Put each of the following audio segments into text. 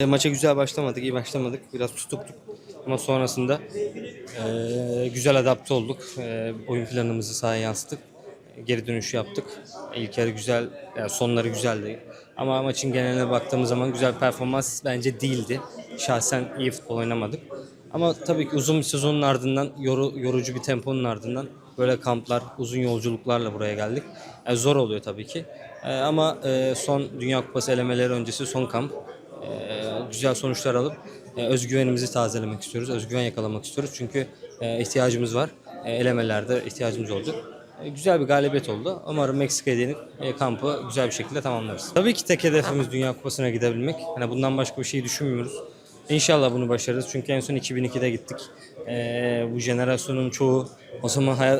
E, Maça güzel başlamadık, iyi başlamadık. Biraz tutuktuk. Ama sonrasında e, güzel adapte olduk. E, oyun planımızı sahaya yansıttık. Geri dönüş yaptık. İlk yarı güzel, yani sonları güzeldi. Ama maçın geneline baktığımız zaman güzel performans bence değildi. Şahsen iyi futbol oynamadık. Ama tabii ki uzun bir sezonun ardından, yoru- yorucu bir temponun ardından böyle kamplar, uzun yolculuklarla buraya geldik. Yani zor oluyor tabii ki. E, ama e, son Dünya Kupası elemeleri öncesi son kamp. Ee, güzel sonuçlar alıp e, özgüvenimizi tazelemek istiyoruz. Özgüven yakalamak istiyoruz. Çünkü e, ihtiyacımız var. E, elemelerde ihtiyacımız olacak. Güzel bir galibiyet oldu. Umarım Meksika'ya denip e, kampı güzel bir şekilde tamamlarız. Tabii ki tek hedefimiz Dünya Kupası'na gidebilmek. Hani bundan başka bir şey düşünmüyoruz. İnşallah bunu başarırız. Çünkü en son 2002'de gittik. E, bu jenerasyonun çoğu o zaman hay-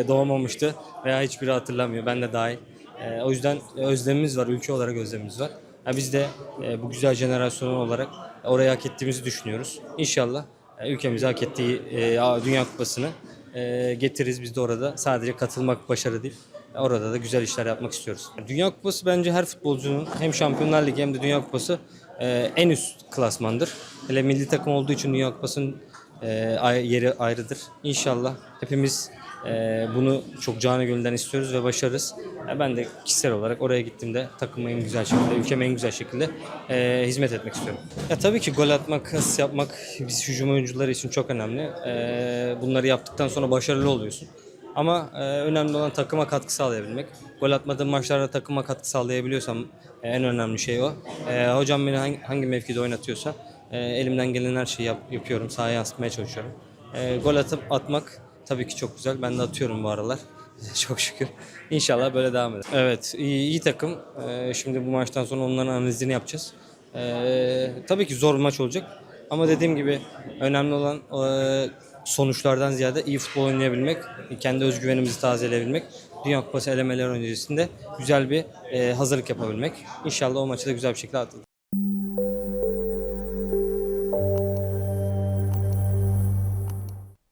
e, doğmamıştı veya hiçbiri hatırlamıyor. Ben de dahil. E, o yüzden özlemimiz var. Ülke olarak özlemimiz var. Biz de e, bu güzel jenerasyon olarak orayı hak ettiğimizi düşünüyoruz. İnşallah e, ülkemize hak ettiği e, Dünya Kupası'nı e, getiririz biz de orada. Sadece katılmak başarı değil. Orada da güzel işler yapmak istiyoruz. Dünya Kupası bence her futbolcunun hem Şampiyonlar Ligi hem de Dünya Kupası e, en üst klasmandır. Hele milli takım olduğu için Dünya Kupası'nın yeri ayrıdır. İnşallah hepimiz bunu çok canı gönülden istiyoruz ve başarırız. E, ben de kişisel olarak oraya gittiğimde takıma en güzel şekilde, ülkeme en güzel şekilde e, hizmet etmek istiyorum. Ya tabii ki gol atmak, asist yapmak biz hücum oyuncuları için çok önemli. E, bunları yaptıktan sonra başarılı oluyorsun. Ama e, önemli olan takıma katkı sağlayabilmek. Gol atmadığım maçlarda takıma katkı sağlayabiliyorsam e, en önemli şey o. E, hocam beni hangi, hangi mevkide oynatıyorsa e, elimden gelen her şeyi yap- yapıyorum. Sahaya yansıtmaya çalışıyorum. E, gol atıp atmak tabii ki çok güzel. Ben de atıyorum bu aralar. çok şükür. İnşallah böyle devam eder. Evet iyi, iyi takım. E, şimdi bu maçtan sonra onların analizini yapacağız. E, tabii ki zor bir maç olacak. Ama dediğim gibi önemli olan e, sonuçlardan ziyade iyi futbol oynayabilmek, kendi özgüvenimizi tazeleyebilmek, Dünya Kupası elemeleri öncesinde güzel bir e, hazırlık yapabilmek. İnşallah o maçı da güzel bir şekilde atlatırız.